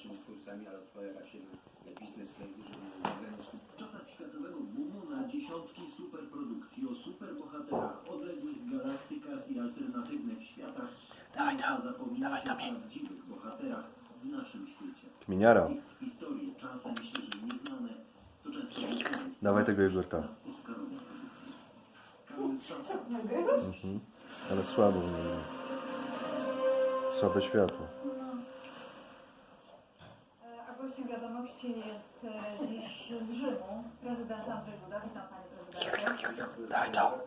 naszymi kursami, ale odpowiada się na, na biznes duży zagraniczny. W czasach światowego boomu na dziesiątki superprodukcji o superbohaterach, odległych galaktykach i alternatywnych światach, Dawaj zapomina dawaj się to o mi. prawdziwych bohaterach w naszym świecie. Kminiara. Ich historie, czasem nieznane, to często Dawaj tego Jogurta. Co, nagrywasz? Mhm. Ale słabo mnie. Słabe światło. Jest e, dziś z Rzymu prezydent Andrzej Duda. Witam panie prezydencie. Dawaj to.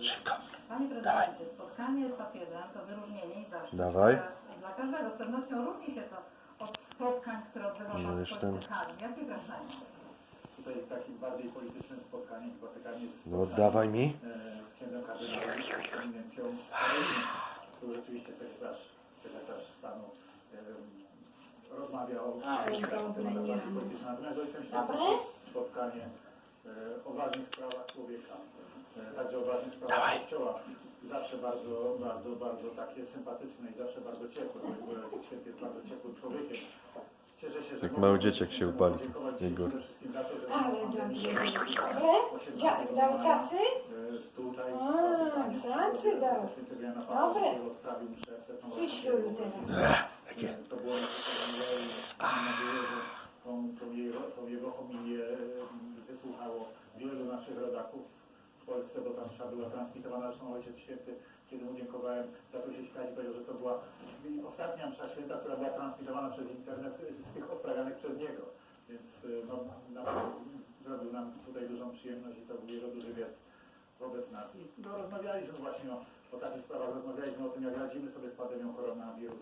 Szybko. Panie prezydencie, spotkanie z papieżem to wyróżnienie i zaszczyt. Dawaj. Dla każdego z pewnością różni się to od spotkań, które odbywał No pan już z ten- politykami. Jakie wrażenie? Tutaj takim bardziej politycznym spotkaniem w Watykanie z, No oddawaj mi. e, z księdzem kardynałem, z eminencją. Tu rzeczywiście sekretarz, sekretarz stanu rozmawiał Dobre, na temat nie. bardziej polityczne. Natomiast ojcem świętym Dobre? to jest spotkanie e, o ważnych sprawach człowieka, e, także o ważnych sprawach Dawaj. Kościoła. Zawsze bardzo, bardzo, bardzo takie sympatyczne i zawsze bardzo ciepłe. Ojciec Święty jest bardzo ciepłym człowiekiem. Cieszę się, że Jak mały dzieciak się upali. podziękować Igor. przede wszystkim za to, że Ale dobrze. Dziadek dał cacy? E, Tutaj A, cacy dał. Dobre. Rocznicę Lulu teraz. Naszych rodaków w Polsce, bo ta msza była transmitowana, zresztą Ojciec Święty, kiedy mu dziękowałem, zaczął się śmiać powiedział, że to była ostatnia msza święta, która była transmitowana przez internet z tych odprawianych przez niego. Więc e, no, naprawdę zrobił nam tutaj dużą przyjemność i to był jego duży gest wobec nas. I no, rozmawialiśmy właśnie o, o takich sprawach, rozmawialiśmy o tym, jak radzimy sobie z pandemią koronawirusa.